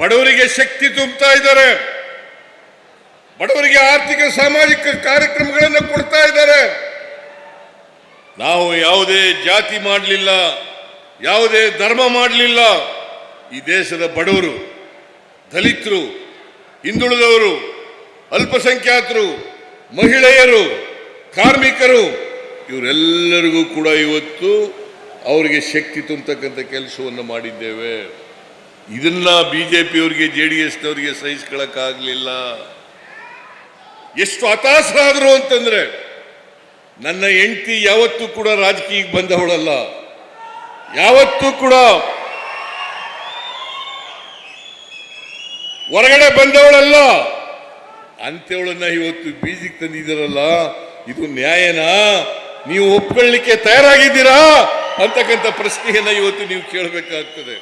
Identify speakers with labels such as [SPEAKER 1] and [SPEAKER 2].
[SPEAKER 1] ಬಡವರಿಗೆ ಶಕ್ತಿ ತುಂಬುತ್ತಾ ಇದ್ದಾರೆ. ಬಡವರಿಗೆ ಆರ್ಥಿಕ, ಸಾಮಾಜಿಕ ಕಾರ್ಯಕ್ರಮಗಳನ್ನು ಕೊಡ್ತಾ ಇದ್ದಾರೆ. ನಾವು ಯಾವುದೇ ಜಾತಿ ಮಾಡಲಿಲ್ಲ, ಯಾವುದೇ ಧರ್ಮ ಮಾಡಲಿಲ್ಲ. ಈ ದೇಶದ ಬಡವರು, ದಲಿತರು, ಹಿಂದುಳಿದವರು, ಅಲ್ಪಸಂಖ್ಯಾತರು, ಮಹಿಳೆಯರು, ಕಾರ್ಮಿಕರು, ಇವರೆಲ್ಲರಿಗೂ ಕೂಡ ಇವತ್ತು ಅವರಿಗೆ ಶಕ್ತಿ ತುಂಬತಕ್ಕಂಥ ಕೆಲಸವನ್ನು ಮಾಡಿದ್ದೇವೆ. ಇದನ್ನ ಬಿ ಜೆ ಡಿ ಎಸ್ನವರಿಗೆ ಸಹಿಸ್ಕೊಳ್ಳಕ್ಕಾಗಲಿಲ್ಲ ಎಷ್ಟು ಹತಾಶರಾದರು ಅಂತಂದ್ರೆ ನನ್ನ ಹೆಂಡತಿ ಯಾವತ್ತೂ ಕೂಡ ರಾಜಕೀಯಕ್ಕೆ ಬಂದವಳಲ್ಲ ಯಾವತ್ತೂ ಕೂಡ ಹೊರಗಡೆ ಬಂದವಳಲ್ಲ. ಅಂತೇವಳನ್ನ ಇವತ್ತು ಬೀಜಿಗೆ ತಂದಿದ್ದೀರಲ್ಲ, ಇದು ನ್ಯಾಯನಾ? ನೀವು ಒಪ್ಕೊಳ್ಳಿಕ್ಕೆ ತಯಾರಾಗಿದ್ದೀರಾ? ಅಂತಕ್ಕಂಥ ಪ್ರಶ್ನೆಯನ್ನ ಇವತ್ತು ನೀವು ಕೇಳಬೇಕಾಗ್ತದೆ.